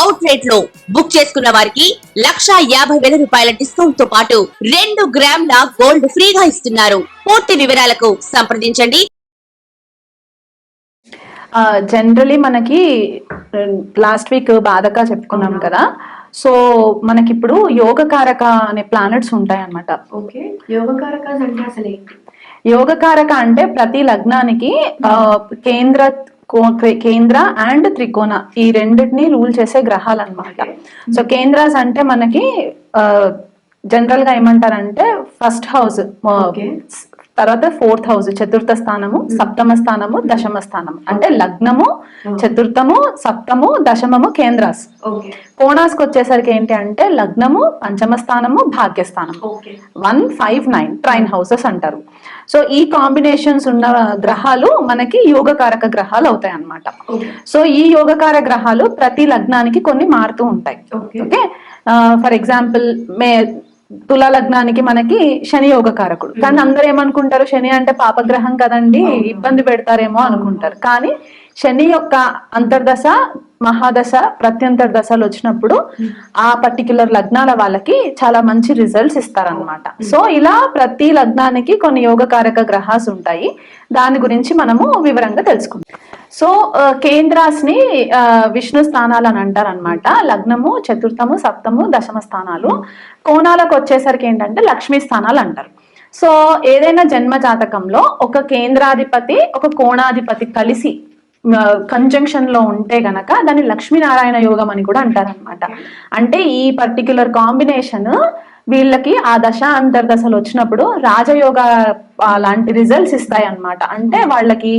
Out రేట్లో book చేసుకున్న వారికి లక్షా యాభై వేల రూపాయల డిస్కౌంట్తో పాటు రెండు గ్రాముల గోల్డ్ ఫ్రీగా ఇస్తున్నారు. పూర్తి వివరాలకు సంప్రదించండి. జనరలీ మనకి లాస్ట్ వీక్ బాధగా చెప్పుకున్నాం కదా. సో మనకి ఇప్పుడు యోగకారక అనే ప్లానెట్స్ ఉంటాయి అన్నమాట ఓకే యోగకారకాస్ అంటే అసలు ఏంటి? యోగకారక అంటే ప్రతి లగ్నానికి కేంద్ర కేంద్ర అండ్ త్రికోణ ఈ రెండింటిని రూల్ చేసే గ్రహాలు అన్నమాట సో కేంద్రాస్ అంటే మనకి జనరల్గా ఏమంటారంటే ఫస్ట్ హౌస్. తర్వాత ఫోర్త్ హౌస్ చతుర్థ స్థానము సప్తమ స్థానము దశమ స్థానము. అంటే లగ్నము చతుర్థము సప్తము దశమము కేంద్రాస్. కోణాస్కి వచ్చేసరికి ఏంటి అంటే లగ్నము పంచమ స్థానము భాగ్యస్థానము okay. One five nine trine houses అంటారు. సో ఈ కాంబినేషన్స్ ఉన్న గ్రహాలు మనకి యోగకారక గ్రహాలు అవుతాయి అన్నమాట. ఓకే. సో ఈ యోగకార గ్రహాలు ప్రతి లగ్నానికి కొన్ని మారుతూ ఉంటాయి. ఓకే. ఫర్ ఎగ్జాంపుల్ మే తులా లగ్నానికి మనకి శని యోగకారకుడు. కానీ అందరూ ఏమనుకుంటారు? శని అంటే పాపగ్రహం కదండి ఇబ్బంది పెడతారేమో అనుకుంటారు. కానీ శని యొక్క అంతర్దశ మహాదశ ప్రత్యంతర దశలు వచ్చినప్పుడు ఆ పర్టిక్యులర్ లగ్నాల వాళ్ళకి చాలా మంచి రిజల్ట్స్ ఇస్తారనమాట సో ఇలా ప్రతి లగ్నానికి కొన్ని యోగకారక గ్రహాస్ ఉంటాయి. దాని గురించి మనము వివరంగా తెలుసుకుందాం. సో ఆ, కేంద్రాస్ని ఆ, విష్ణు స్థానాలు అని అంటారు అనమాట లగ్నము చతుర్థము సప్తము దశమ స్థానాలు. కోణాలకు వచ్చేసరికి ఏంటంటే లక్ష్మీ స్థానాలు అంటారు. సో ఏదైనా జన్మ జాతకంలో ఒక కేంద్రాధిపతి ఒక కోణాధిపతి కలిసి కంజంక్షన్లో ఉంటే గనక దాన్ని లక్ష్మీనారాయణ యోగం అని కూడా అంటారనమాట అంటే ఈ పర్టిక్యులర్ కాంబినేషన్ వీళ్ళకి ఆ దశ అంతర్దశలు వచ్చినప్పుడు రాజయోగ ఆ, లాంటి రిజల్ట్స్ ఇస్తాయి అన్నమాట అంటే వాళ్ళకి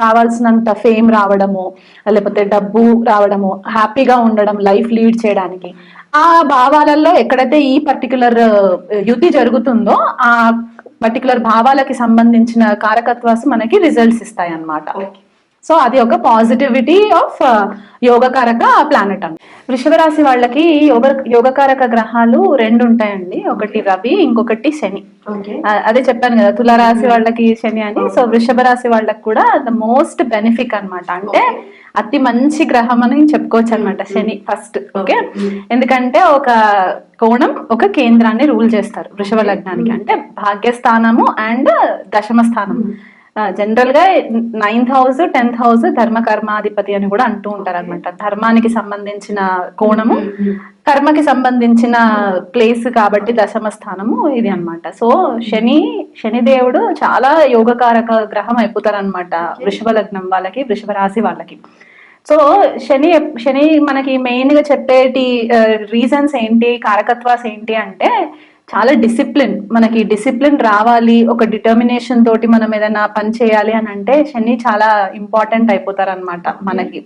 కావాల్సినంత ఫేమ్ రావడము లేకపోతే డబ్బు రావడము హ్యాపీగా ఉండడం లైఫ్ లీడ్ చేయడానికి. ఆ భావాలలో ఎక్కడైతే ఈ పర్టికులర్ యుతి జరుగుతుందో ఆ పర్టికులర్ భావాలకి సంబంధించిన కారకత్వాస్ మనకి రిజల్ట్స్ ఇస్తాయి అన్నమాట ఓకే సో అది ఒక పాజిటివిటీ ఆఫ్ యోగకారక ప్లానెట్ అండి వృషభ రాశి వాళ్ళకి యోగ యోగకారక గ్రహాలు రెండు ఉంటాయండి. ఒకటి రవి ఇంకొకటి శని. అదే చెప్పాను కదా తులారాశి వాళ్ళకి శని అని. సో వృషభ రాశి వాళ్ళకి కూడా ద మోస్ట్ బెనిఫిక్ అన్నమాట. అంటే అతి మంచి గ్రహం అని చెప్పుకోవచ్చు అనమాట శని ఫస్ట్. ఓకే? ఎందుకంటే ఒక కోణం ఒక కేంద్రాన్ని రూల్ చేస్తారు వృషభ లగ్నానికి. అంటే భాగ్యస్థానము అండ్ దశమ స్థానం జనరల్గా నైన్త్ హౌస్ టెన్త్ హౌస్ ధర్మ కర్మాధిపతి అని కూడా అంటూ ఉంటారు అనమాట ధర్మానికి సంబంధించిన కోణము కర్మకి సంబంధించిన ప్లేస్ కాబట్టి దశమ స్థానము ఇది అన్నమాట. సో శని శనిదేవుడు చాలా యోగకారక గ్రహం అయిపోతారు అనమాట వృషభ లగ్నం వాళ్ళకి వృషభ రాశి వాళ్ళకి. సో శని శని మనకి మెయిన్గా చెప్పేటి రీజన్స్ ఏంటి కారకత్వాస్ ఏంటి అంటే చాలా డిసిప్లిన్ మనకి డిసిప్లిన్ రావాలి ఒక డిటర్మినేషన్ తోటి మనం ఏదైనా పని చేయాలి అని అంటే శని చాలా ఇంపార్టెంట్ అయిపోతారు అనమాట మనకి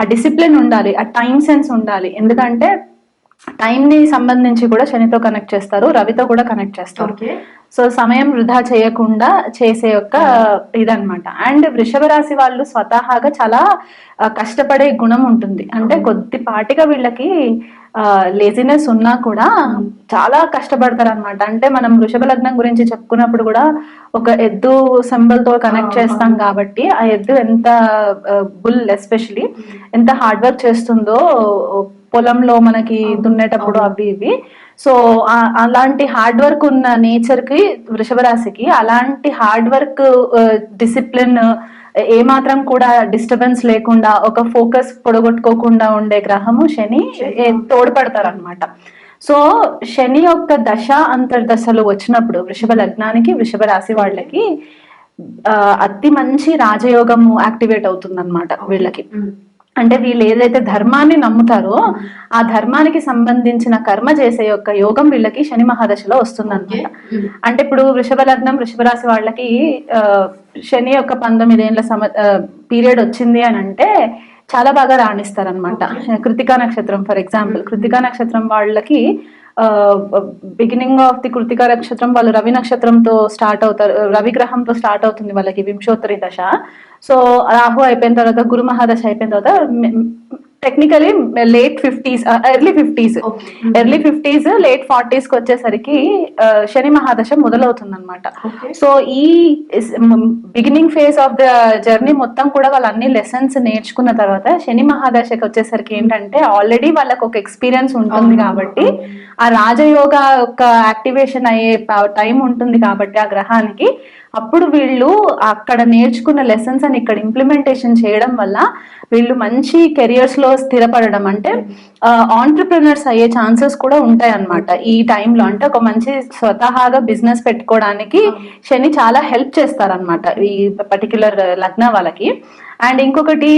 ఆ డిసిప్లిన్ ఉండాలి ఆ టైం సెన్స్ ఉండాలి. ఎందుకంటే టైం ని సంబంధించి కూడా శనితో కనెక్ట్ చేస్తారు రవితో కూడా కనెక్ట్ చేస్తారు. సో సమయం వృధా చేయకుండా చేసే యొక్క ఇదన్నమాట. అండ్ వృషభ రాశి వాళ్ళు స్వతహాగా చాలా కష్టపడే గుణం ఉంటుంది. అంటే కొద్దిపాటిగా వీళ్ళకి లేజినెస్ ఉన్నా కూడా చాలా కష్టపడతారు అనమాట అంటే మనం వృషభ లగ్నం గురించి చెప్పుకున్నప్పుడు కూడా ఒక ఎద్దు symbol తో కనెక్ట్ చేస్తాం కాబట్టి ఆ ఎద్దు ఎంత బుల్ ఎస్పెషలీ ఎంత హార్డ్ వర్క్ చేస్తుందో పొలంలో మనకి దున్నేటప్పుడు అవి ఇవి. సో అలాంటి హార్డ్ వర్క్ ఉన్న నేచర్కి వృషభ రాశికి అలాంటి హార్డ్ వర్క్ డిసిప్లిన్ ఏమాత్రం కూడా డిస్టర్బెన్స్ లేకుండా ఒక ఫోకస్ పొడగొట్టుకోకుండా ఉండే గ్రహము శని తోడ్పడతారు అనమాట సో శని యొక్క దశ అంతర్దశలు వచ్చినప్పుడు వృషభ లగ్నానికి వృషభ రాశి వాళ్ళకి అతి మంచి రాజయోగము యాక్టివేట్ అవుతుంది వీళ్ళకి. అంటే వీళ్ళు ఏదైతే ధర్మాన్ని నమ్ముతారో ఆ ధర్మానికి సంబంధించిన కర్మ చేసే యొక్క యోగం వీళ్ళకి శని మహాదశలో వస్తుందన్నమాట. అంటే ఇప్పుడు వృషభ లగ్నం వృషభ రాశి వాళ్ళకి ఆ, శని యొక్క పంతొమ్మిదేళ్ళ సమ పీరియడ్ వచ్చింది అని అంటే చాలా బాగా రాణిస్తారనమాట కృతికా నక్షత్రం ఫర్ ఎగ్జాంపుల్. కృతికా నక్షత్రం వాళ్ళకి బిగినింగ్ ఆఫ్ ది కృతిక నక్షత్రం వాళ్ళు రవి నక్షత్రంతో స్టార్ట్ అవుతారు రవి గ్రహంతో స్టార్ట్ అవుతుంది వాళ్ళకి వింశోత్తరి దశ. సో రాహు అయిపోయిన తర్వాత గురు మహాదశ అయిపోయిన తర్వాత technically late fifties early fifties. Early fifties late ఫార్టీస్కి వచ్చేసరికి శని మహాదశ మొదలవుతుంది అనమాట. సో ఈ beginning phase of the journey మొత్తం కూడా వాళ్ళు అన్ని లెసన్స్ నేర్చుకున్న తర్వాత శని మహాదశకి వచ్చేసరికి ఏంటంటే ఆల్రెడీ వాళ్ళకి ఒక ఎక్స్పీరియన్స్ ఉంటుంది కాబట్టి ఆ రాజయోగ యొక్క యాక్టివేషన్ అయ్యే టైం ఉంటుంది కాబట్టి ఆ గ్రహానికి అప్పుడు వీళ్ళు అక్కడ నేర్చుకున్న లెసన్స్ అని ఇక్కడ ఇంప్లిమెంటేషన్ చేయడం వల్ల వీళ్ళు మంచి కెరియర్స్లో స్థిరపడడం అంటే ఆంటర్ప్రినర్స్ అయ్యే ఛాన్సెస్ కూడా ఉంటాయి అన్నమాట ఈ టైంలో అంటే ఒక మంచి స్వతహాగా బిజినెస్ పెట్టుకోవడానికి శని చాలా హెల్ప్ చేస్తారనమాట ఈ పర్టికులర్ లగ్న వాళ్ళకి. అండ్ ఇంకొకటి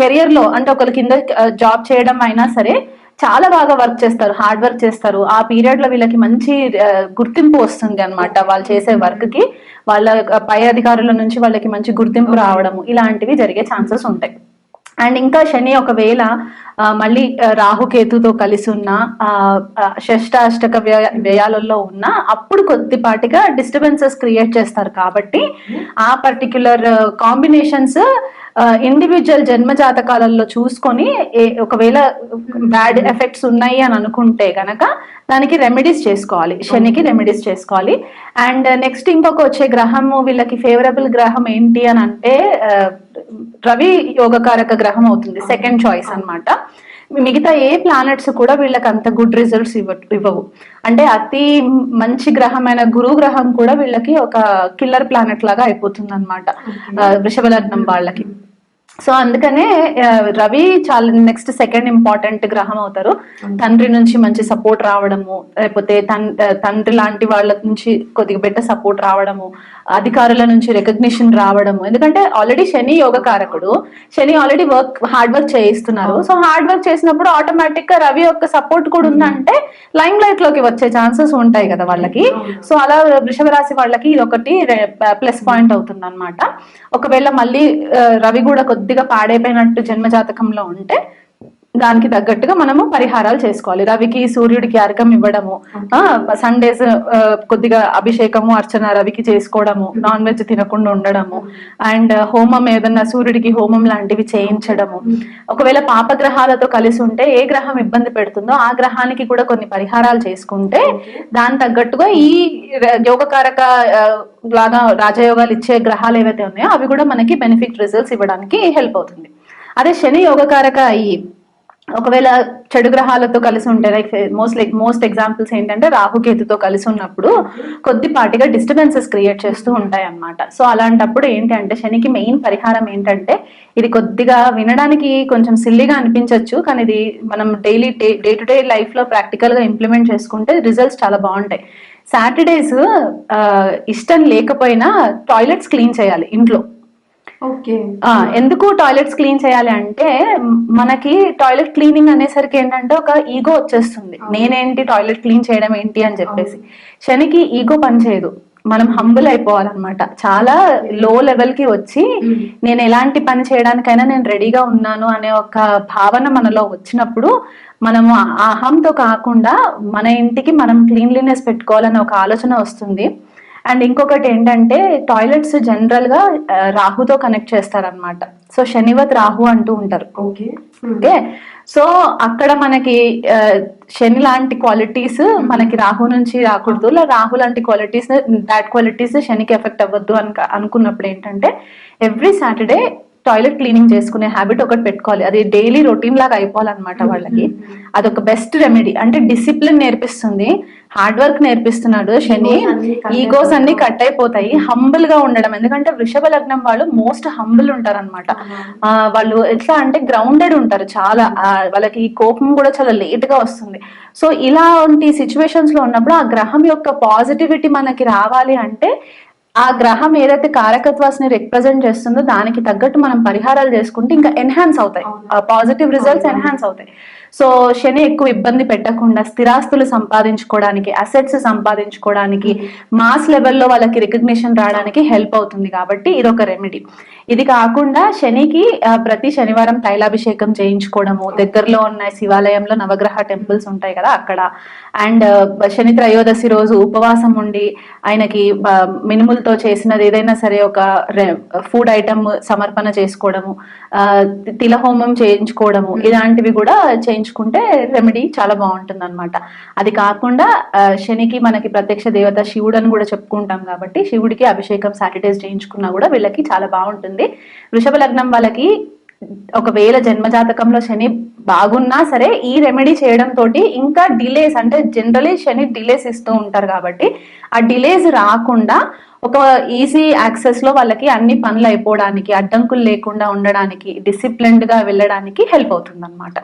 కెరియర్లో అంటే ఒకరి కింద జాబ్ చేయడం అయినా సరే చాలా బాగా వర్క్ చేస్తారు హార్డ్ వర్క్ చేస్తారు. ఆ పీరియడ్లో వీళ్ళకి మంచి గుర్తింపు వస్తుంది అన్నమాట. వాళ్ళు చేసే వర్క్కి వాళ్ళ పై అధికారుల నుంచి వాళ్ళకి మంచి గుర్తింపు రావడము ఇలాంటివి జరిగే ఛాన్సెస్ ఉంటాయి. అండ్ ఇంకా శని ఒకవేళ మళ్ళీ రాహుకేతుతో కలిసి ఉన్న ఆ, షష్టాష్టక వ్యయ వ్యయాలలో ఉన్న అప్పుడు కొద్దిపాటిగా డిస్టర్బెన్సెస్ క్రియేట్ చేస్తారు. కాబట్టి ఆ పర్టిక్యులర్ కాంబినేషన్స్ ఇండివిజువల్ జన్మ జాతకాలలో చూసుకొని ఒకవేళ బ్యాడ్ ఎఫెక్ట్స్ ఉన్నాయి అని అనుకుంటే గనక దానికి రెమెడీస్ చేసుకోవాలి. శనికి రెమెడీస్ చేసుకోవాలి. అండ్ నెక్స్ట్ ఇంకొక వచ్చే గ్రహము వీళ్ళకి ఫేవరబుల్ గ్రహం ఏంటి అని అంటే రవి యోగకారక గ్రహం అవుతుంది. సెకండ్ చాయిస్ అన్నమాట. మిగతా ఏ ప్లానెట్స్ కూడా వీళ్ళకి అంత గుడ్ రిజల్ట్స్ ఇవ్వ ఇవ్వవు. అంటే అతి మంచి గ్రహమైన గురు గ్రహం కూడా వీళ్ళకి ఒక కిల్లర్ ప్లానెట్ లాగా అయిపోతుంది అనమాట వృషభ లగ్నం వాళ్ళకి. సో అందుకనే రవి చాలా నెక్స్ట్ సెకండ్ ఇంపార్టెంట్ గ్రహం అవుతారు. తండ్రి నుంచి మంచి సపోర్ట్ రావడము లేకపోతే తండ్రి లాంటి వాళ్ళ నుంచి కొద్దిగా బెటర్ సపోర్ట్ రావడము అధికారుల నుంచి రికగ్నిషన్ రావడము. ఎందుకంటే ఆల్రెడీ శని యోగకారకుడు శని ఆల్రెడీ వర్క్ హార్డ్ వర్క్ చేయిస్తున్నారు. సో హార్డ్ వర్క్ చేసినప్పుడు ఆటోమేటిక్గా రవి యొక్క సపోర్ట్ కూడా ఉందంటే లైమ్ లైట్లోకి వచ్చే ఛాన్సెస్ ఉంటాయి కదా వాళ్ళకి. సో అలా వృషభ రాశి వాళ్ళకి ఇది ఒకటి ప్లస్ పాయింట్ అవుతుంది అనమాట ఒకవేళ మళ్ళీ రవి కూడా కొద్దిగా పాడైపోయినట్టు జన్మ జాతకంలో ఉంటే దానికి తగ్గట్టుగా మనము పరిహారాలు చేసుకోవాలి. రవికి సూర్యుడికి అర్ఘం ఇవ్వడము సండేస్ కొద్దిగా అభిషేకము అర్చన రవికి చేసుకోవడము నాన్ వెజ్ తినకుండా ఉండడము అండ్ హోమం ఏదన్నా సూర్యుడికి హోమం లాంటివి చేయించడము. ఒకవేళ పాపగ్రహాలతో కలిసి ఉంటే ఏ గ్రహం ఇబ్బంది పెడుతుందో ఆ గ్రహానికి కూడా కొన్ని పరిహారాలు చేసుకుంటే దాని తగ్గట్టుగా ఈ యోగకారక లాగా రాజయోగాలు ఇచ్చే గ్రహాలు ఏవైతే ఉన్నాయో అవి కూడా మనకి బెనిఫిట్ రిజల్ట్స్ ఇవ్వడానికి హెల్ప్ అవుతుంది. అదే శని యోగకారక అయ్యి ఒకవేళ చెడు గ్రహాలతో కలిసి ఉంటే like most like most examples ఏంటంటే రాహుకేతుతో కలిసి ఉన్నప్పుడు కొద్దిపాటిగా డిస్టర్బెన్సెస్ క్రియేట్ చేస్తూ ఉంటాయి అన్నమాట సో అలాంటప్పుడు ఏంటి అంటే శనికి మెయిన్ పరిహారం ఏంటంటే ఇది కొద్దిగా వినడానికి కొంచెం సిల్లీగా అనిపించవచ్చు కానీ ఇది మనం డైలీ డే టు డే లైఫ్లో ప్రాక్టికల్గా ఇంప్లిమెంట్ చేసుకుంటే రిజల్ట్స్ చాలా బాగుంటాయి. సాటర్డేస్ uh, ఇష్టం లేకపోయినా టాయిలెట్స్ క్లీన్ చేయాలి ఇంట్లో. ఎందుకు టాయిలెట్స్ క్లీన్ చేయాలి అంటే మనకి టాయిలెట్ క్లీనింగ్ అనేసరికి ఏంటంటే ఒక ఈగో వచ్చేస్తుంది. నేనేంటి టాయిలెట్ క్లీన్ చేయడం ఏంటి అని చెప్పేసి. శనికి ఈగో పనిచేయదు మనం హంబుల్ అయిపోవాలన్నమాట. చాలా లో లెవెల్కి వచ్చి నేను ఎలాంటి పని చేయడానికైనా నేను రెడీగా ఉన్నాను అనే ఒక భావన మనలో వచ్చినప్పుడు మనము అహంతో కాకుండా మన ఇంటికి మనం క్లీన్లీనెస్ పెట్టుకోవాలనే ఒక ఆలోచన వస్తుంది. అండ్ ఇంకొకటి ఏంటంటే టాయిలెట్స్ జనరల్గా రాహుతో కనెక్ట్ చేస్తారనమాట సో శనివత్ రాహు అంటూ ఉంటారు. ఓకే. ఓకే? సో అక్కడ మనకి శని లాంటి క్వాలిటీస్ మనకి రాహు నుంచి రాకూడదు. రాహు లాంటి క్వాలిటీస్ దాట్ క్వాలిటీస్ శనికి ఎఫెక్ట్ అవ్వద్దు అని అనుకున్నప్పుడు ఏంటంటే ఎవ్రీ సాటర్డే టాయిలెట్ క్లీనింగ్ చేసుకునే హ్యాబిట్ ఒకటి పెట్టుకోవాలి. అది డైలీ రొటీన్ లాగా అయిపోవాలన్నమాట వాళ్ళకి. అదొక బెస్ట్ రెమెడీ అంటే డిసిప్లిన్ నేర్పిస్తుంది. హార్డ్ వర్క్ నేర్పిస్తున్నాడు శని. ఈగోస్ అన్ని కట్ అయిపోతాయి. హంబుల్గా ఉండడం. ఎందుకంటే వృషభ లగ్నం వాళ్ళు మోస్ట్ హంబుల్ ఉంటారు అనమాట వాళ్ళు ఎట్లా అంటే గ్రౌండెడ్ ఉంటారు చాలా. వాళ్ళకి ఈ కోపం కూడా చాలా లేట్గా వస్తుంది. సో ఇలాంటి సిచ్యువేషన్స్లో ఉన్నప్పుడు ఆ గ్రహం యొక్క పాజిటివిటీ మనకి రావాలి అంటే ఆ గ్రహం ఏదైతే కారకత్వాన్ని రిప్రజెంట్ చేస్తుందో దానికి తగ్గట్టు మనం పరిహారాలు చేసుకుంటే ఇంకా ఎన్హాన్స్ అవుతాయి. పాజిటివ్ రిజల్ట్స్ ఎన్హాన్స్ అవుతాయి. సో శని ఎక్కువ ఇబ్బంది పెట్టకుండా స్థిరాస్తులు సంపాదించుకోవడానికి అసెట్స్ సంపాదించుకోవడానికి మాస్ లెవెల్లో వాళ్ళకి రికగ్నిషన్ రావడానికి హెల్ప్ అవుతుంది కాబట్టి ఇది ఒక రెమెడీ ఇది కాకుండా శనికి ప్రతి శనివారం తైలాభిషేకం చేయించుకోవడము దగ్గరలో ఉన్న శివాలయంలో నవగ్రహ టెంపుల్స్ ఉంటాయి కదా అక్కడ. అండ్ శని త్రయోదశి రోజు ఉపవాసం ఉండి ఆయనకి మినుములతో చేసినది ఏదైనా సరే ఒక ఫుడ్ ఐటమ్ సమర్పణ చేసుకోవడము తిలహోమం చేయించుకోవడము ఇలాంటివి కూడా చేయించుకుంటే రెమెడీ చాలా బాగుంటుంది అనమాట అది కాకుండా శనికి మనకి ప్రత్యక్ష దేవత శివుడు అని కూడా చెప్పుకుంటాం కాబట్టి శివుడికి అభిషేకం సాటర్డేస్ చేయించుకున్నా కూడా వీళ్ళకి చాలా బాగుంటుంది. వృషభ లగ్నం వాళ్ళకి ఒకవేళ జన్మజాతకంలో శని బాగున్నా సరే ఈ రెమెడీ చేయడం తోటి ఇంకా డిలేస్ అంటే జనరలీ శని డిలేస్ ఇస్తూ ఉంటారు కాబట్టి ఆ డిలేస్ రాకుండా ఒక ఈజీ యాక్సెస్లో వాళ్ళకి అన్ని పనులు అయిపోవడానికి అడ్డంకులు లేకుండా ఉండడానికి డిసిప్లిన్డ్గా వెళ్ళడానికి హెల్ప్ అవుతుంది అనమాట